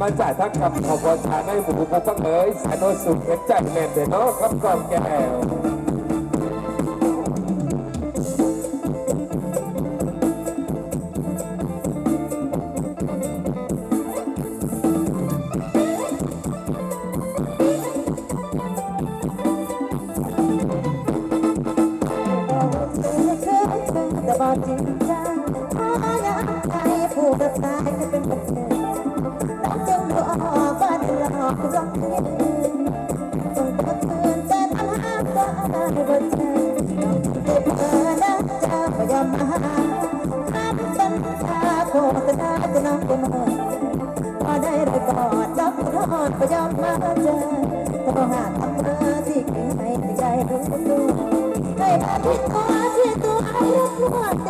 มาจ่ายทักกับขอบวนชาในหมู่บุฟังเอ๋ยสายโนสุขเอ็นใจแมนเดนเนาะครับกองแก้วแต่บอกจริงจังพาน้ำใจผู้กั อกร้องเพลงส่งตัวคืนแต่ปัญหาก็ได้บ่เจอเจ็บเมื่อนะเจ้าก็ยอมหาคำสัญญาโคตรนาจะน้องจะมาพอได้ได้กอดรับรอดก็ยอมาเจอโทรหาทำเธอที่เก่งให้ที่ใจรู้ตัวให้มาที่ตัวที่ตัวให้รับรู้ว่า